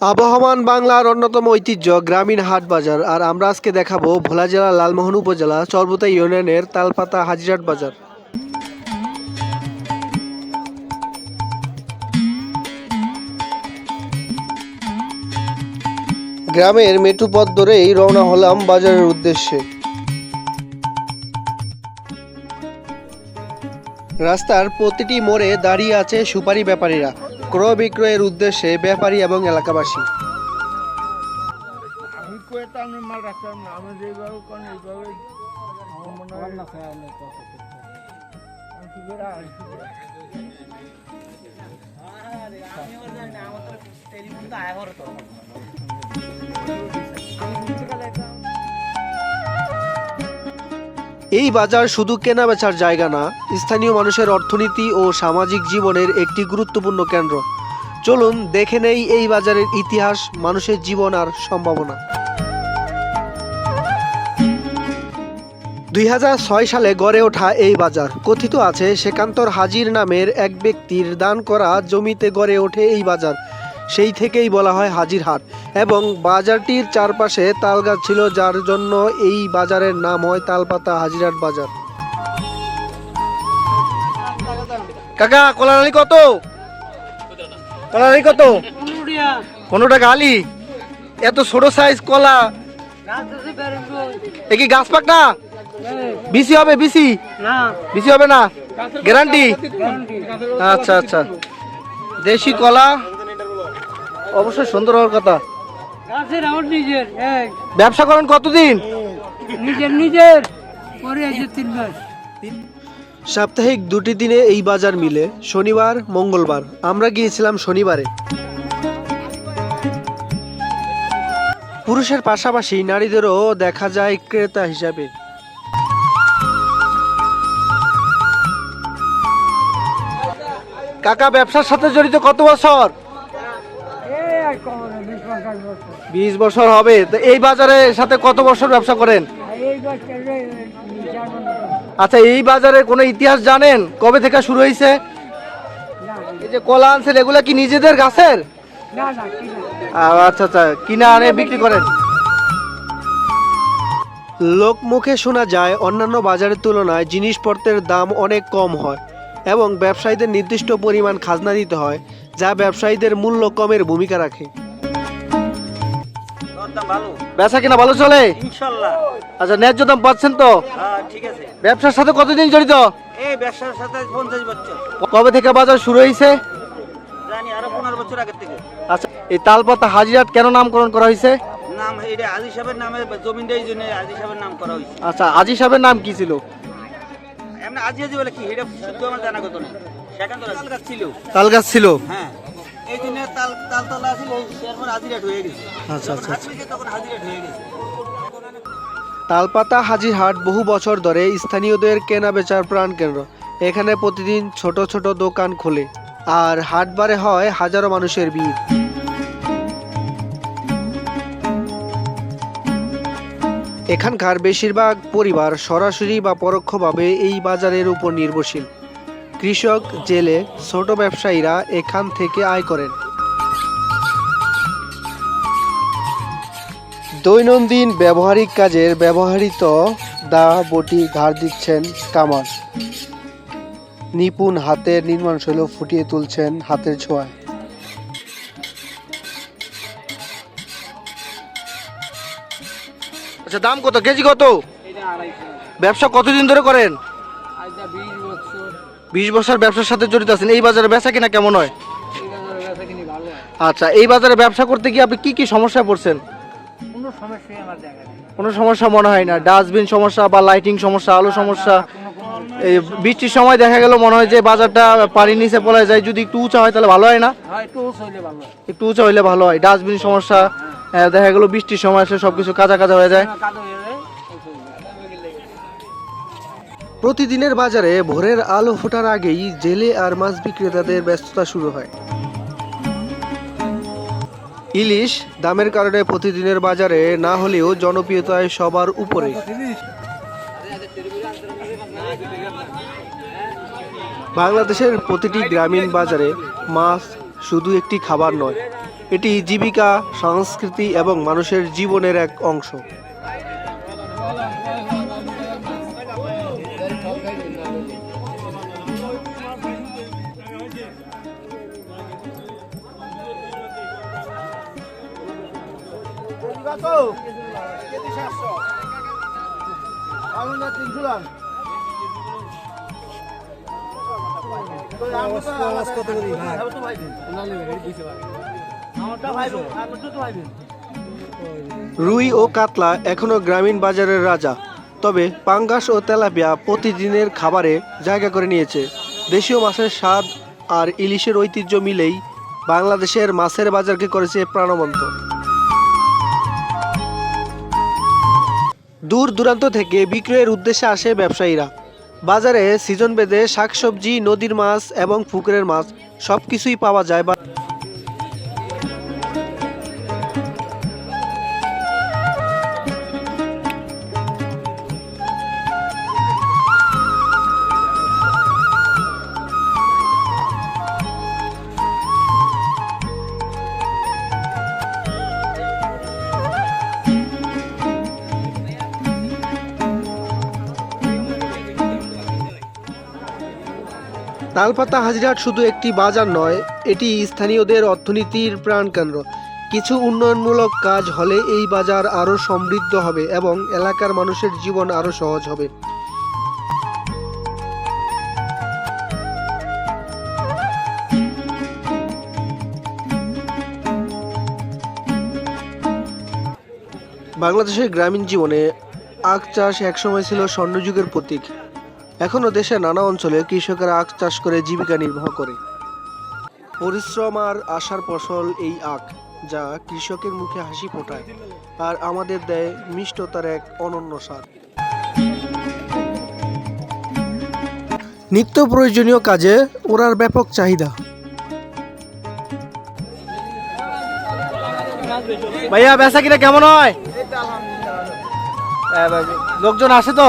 আবহমান বাংলার অন্যতম ঐতিহ্য গ্রামীণ হাট বাজার। আর আমরা আজকে দেখাবো ভোলা জেলা, লালমোহন উপজেলা, চরবতা ইউনিয়নের তালপাতা হাজিরাট বাজার। গ্রামের মেটু পথ ধরেই রওনা হলাম বাজারের উদ্দেশ্যে। রাস্তার প্রতিটি মোড়ে দাঁড়িয়ে আছে সুপারি ব্যাপারীরা। ক্রয় বিক্রয়ের উদ্দেশ্যে ব্যাপারী এবং এলাকাবাসী। আমি এই বাজার শুধু কেনাবেচার জায়গা না, স্থানীয় মানুষের অর্থনীতি ও সামাজিক জীবনের একটি গুরুত্বপূর্ণ কেন্দ্র। চলুন দেখে নেই এই বাজারের ইতিহাস, মানুষের জীবন আর সম্ভাবনা। দুই ছয় সালে গড়ে ওঠা এই বাজার, কথিত আছে সেকান্তর হাজির নামের এক ব্যক্তির দান করা জমিতে গড়ে ওঠে এই বাজার। সেই থেকেই বলা হয় হাজির হাট এবং বাজারটির চারপাশে তালগাছ ছিল, যার জন্য এই বাজারের নাম হয় তালপাতা হাজিরহাট বাজার। কাকা কলারালি কত? কলারালি কত? পনেরো টাকা আলি। এত ছোট সাইজ কলা। এ কি গাছ পাক না? বিসি হবে, বিসি? না বিসি হবে না? গ্যারান্টি আচ্ছা আচ্ছা। দেশি কলা। অবশ্যই সুন্দর হওয়ার কথা। গাছের আমার নিজের ব্যবসা করেন কতদিন? নিজের নিজের। পরে আছে তিন মাস। সাপ্তাহিক দুটি দিনে এই বাজার মিলে শনিবার মঙ্গলবার। আমরা গিয়েছিলাম শনিবারে। পুরুষের পাশাপাশি নারীদেরও দেখা যায় ক্রেতা হিসাবে। কাকা ব্যবসার সাথে জড়িত কত বছর? বিশ বছর হবে। তো এই বাজারের সাথে কত বছর ব্যবসা করেন? আচ্ছা এই বাজারের কোনো ইতিহাস জানেন? কবে থেকে শুরু হয়েছে? এই যে কলা আনছেন, এগুলা কি নিজেদের গাছের? আচ্ছা আচ্ছা কিনা আনে, বিক্রি করেন। লোক মুখে শোনা যায়, অন্যান্য বাজারের তুলনায় জিনিসপত্রের দাম অনেক কম হয় এবং ব্যবসায়ীদের নির্দিষ্ট পরিমাণ খাজনা দিতে হয়, যা ব্যবসায়ীদের মূল্য কমের ভূমিকা রাখে। ব্যবসা কিনা ভালো চলে? ইনশাল্লাহ। আচ্ছা ন্যায্য দাম পাচ্ছেন তো? হ্যাঁ ঠিক আছে। ব্যবসার সাথে কতদিন জড়িত? এই ব্যবসার সাথে পঞ্চাশ বছর। কবে থেকে বাজার শুরু হয়েছে জানি আরও পনেরো বছর আগের থেকে। আচ্ছা এই তালপাতা হাজিরাট কেন নামকরণ করা হয়েছে নাম এটা আজি সাহেবের নামে জমিনটা এই জন্য আজি সাহেবের নাম করা হয়েছে আচ্ছা আজি সাহেবের নাম কি ছিল? এমনি আজি আজি বলে কি? এটা শুধু আমার জানা কথা নেই সেখানে তাল গাছ ছিল তাল গাছ ছিল। হ্যাঁ। এই জন্য তাল তালতলা ছিল এরপর হাজিরাট হয়ে গেছে। আচ্ছা, আচ্ছা, হাট তখন হাজিরাট হয়ে গেছে। তালপাতা হাজিরহাট বহু বছর ধরে স্থানীয়দের কেনা বেচার প্রাণকেন্দ্র। এখানে প্রতিদিন ছোট ছোট দোকান খোলে। আর হাটবারে হয় হাজারো মানুষের ভিড়। এখানকার বেশিরভাগ পরিবার সরাসরি বা পরোক্ষভাবে এই বাজারের উপর নির্ভরশীল। কৃষক জেলে ছোট ব্যবসায়ীরা এখান থেকে আয় করেন। দৈনন্দিন ব্যবহারিক কাজের ব্যবহৃত দা বটি ধার দিচ্ছেন কামার নিপুণ হাতের নির্মাণ শৈলী ফুটিয়ে তুলছেন হাতের ছোঁয়ায়। আচ্ছা দাম কত? কেজি কত? ব্যবসা কতদিন ধরে করেন? বিশ বছর ব্যবসার সাথে জড়িত আছেন এই বাজারে বেচা কিনা কেমন হয়? আচ্ছা এই বাজারে ব্যবসা করতে গিয়ে আপনি কি কি সমস্যায় পড়ছেন? কোনো সমস্যা মনে হয় না? ডাস্টবিন সমস্যা বা লাইটিং সমস্যা আলো সমস্যা এই বৃষ্টির সময় দেখা গেল মনে হয় যে বাজারটা পানির নিচে পড়ে যায় যদি একটু উঁচা হয় তাহলে ভালো হয় না? একটু উঁচা হইলে ভালো হয়। ডাস্টবিন সমস্যা দেখা গেল বৃষ্টির সময় আসলে সবকিছু কাঁচা কাঁচা হয়ে যায়। প্রতিদিনের বাজারে ভোরের আলো ফোটার আগেই জেলে আর মাছ বিক্রেতাদের ব্যস্ততা শুরু হয়। ইলিশ দামের কারণে প্রতিদিনের বাজারে না হলেও জনপ্রিয়তায় সবার উপরে। বাংলাদেশের প্রতিটি গ্রামীণ বাজারে মাছ শুধু একটি খাবার নয়, এটি জীবিকা, সংস্কৃতি এবং মানুষের জীবনের এক অংশ। রুই ও কাতলা এখনও গ্রামীণ বাজারের রাজা, তবে পাঙ্গাস ও তেলাপিয়া প্রতিদিনের খাবারে জায়গা করে নিয়েছে। দেশীয় মাছের স্বাদ আর ইলিশের ঐতিহ্য মিলেই বাংলাদেশের মাছের বাজারকে করেছে প্রাণবন্ত। দূর দূরান্ত থেকে বিক্রয়ের উদ্দেশ্যে আসে ব্যবসায়ীরা। বাজারে সিজন বেঁধে শাকসবজি, নদীর মাছ এবং পুকুরের মাছ সব কিছুই পাওয়া যায় তালপাতা হাজিরহাট শুধু একটি বাজার নয়, এটি স্থানীয়দের অর্থনীতির প্রাণকেন্দ্র। কিছু উন্নয়নমূলক কাজ হলে এই বাজার আরও সমৃদ্ধ হবে এবং এলাকার মানুষের জীবন আরও সহজ হবে। বাংলাদেশের গ্রামীণ জীবনে আখ চাষ একসময় ছিল স্বর্ণযুগের প্রতীক। এখনও দেশের নানা অঞ্চলে কৃষকেরা আখ চাষ করে জীবিকা নির্বাহ করে। পরিশ্রম আর আশার ফসল এই আখ যা কৃষকের মুখে হাসি ফোটায় আর আমাদের দেয় মিষ্টতার এক অনন্য স্বাদ। নিত্য প্রয়োজনীয় কাজে ওরার ব্যাপক চাহিদা। ভাইয়া বেচা কিনা কেমন হয়? লোকজন আসে তো?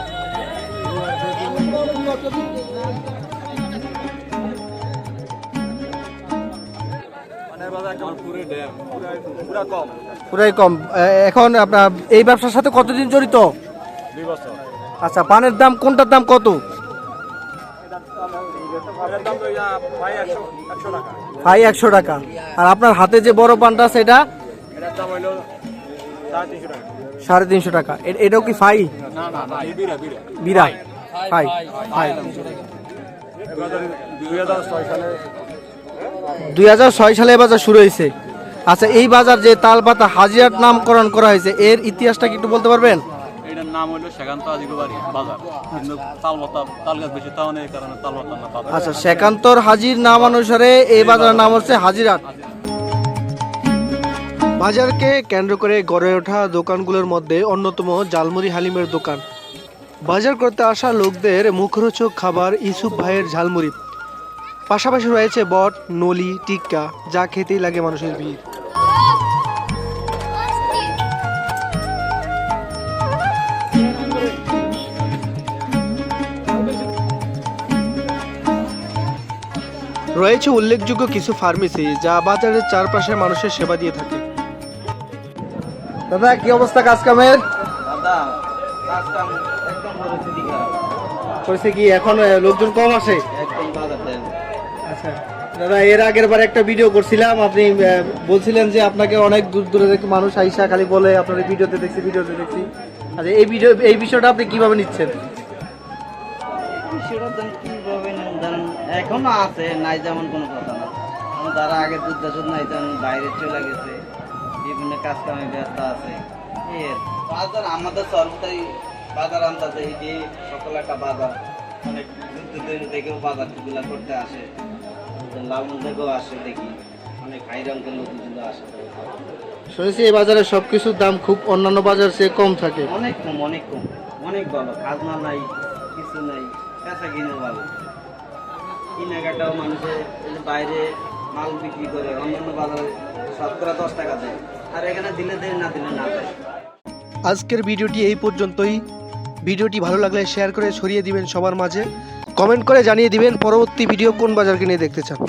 পুরাই কম। এখন আপনার এই ব্যবসার সাথে কতদিন জড়িত? আচ্ছা পানের দাম কোনটার দাম কত? ভাই একশো টাকা। আর আপনার হাতে যে বড় পানটা আছে এটা? সাড়ে তিনশো টাকা। এটাও কি ফাই? বিরা ফাই ফাই দুই হাজার ছয় সালে এই বাজার শুরু হয়েছে। আচ্ছা এই বাজার যে তালপাতা হাজিরাট নামকরণ করা হয়েছে এর ইতিহাসটা কি একটু বলতে পারবেন? এটার নাম হলো সেখান্ত আজিগো বাজার। কিন্তু তালপাতা তাল গাছ বেশি তাও নেই কারণে তালপাতা না আচ্ছা সেকান্তর হাজির নাম অনুসারে এই বাজারের নাম হচ্ছে হাজিরাট বাজারকে কেন্দ্র করে গড়ে ওঠা দোকানগুলোর মধ্যে অন্যতম জালমুড়ি হালিমের দোকান। বাজার করতে আসা লোকদের মুখরোচক খাবার ইসুফ ভাইয়ের ঝালমুড়ি। পাশাপাশি রয়েছে বট নলি টিক্কা যা খেতেই লাগে মানুষের ভিড়। রয়েছে উল্লেখযোগ্য কিছু ফার্মেসি যা বাজারের চারপাশে মানুষের সেবা দিয়ে থাকে। দাদা কি অবস্থা কাজ কামের দাদা কাজ কাম একদম পরিস্থিতি খারাপ কইছে কি এখন? লোকজন কম আসে আচ্ছা। দাদা এর আগের বার একটা ভিডিও করছিলাম। আপনি বলছিলেন যে আপনাকে অনেক দূর দূরে থেকে মানুষ আইসা খালি বলে আপনার ভিডিওতে দেখছি ভিডিওতে দেখছি। আচ্ছা এই ভিডিও এই বিষয়টা আপনি কীভাবে নিচ্ছেন? এখনও আছে নাই যেমন কোনো কথা না। তারা আগে যুদ্ধ নাই তখন বাইরে চলে গেছে। বিভিন্ন কাজ কামে ব্যস্ত আছে। আমাদের সর্বদাই বাজার আন্দাজে এই যে সকল একটা বাজার অনেক দূর দূর থেকেও বাজারগুলা করতে আসে। লালমন থেকেও আসে দেখি অনেক হাই রঙের লোকগুলো আসে। শুনেছি এই বাজারে সব কিছুর দাম খুব অন্যান্য বাজার চেয়ে কম থাকে। অনেক কম অনেক কম অনেক ভালো। খাজনা নাই কিছু নাই কাঁচা কিনে ভালো। কেনাকাটাও মানুষের বাইরে মাল বিক্রি করে অন্যান্য বাজারে শতকরা দশ টাকা দেয়। আর এখানে দিলে দেয় না দিলে না দেয়। আজকের ভিডিওটি এই পর্যন্তই। ভিডিওটি ভালো লাগলে শেয়ার করে ছড়িয়ে দিবেন সবার মাঝে। কমেন্ট করে জানিয়ে দিবেন পরবর্তী ভিডিও কোন বাজারকে নিয়ে দেখতে চান।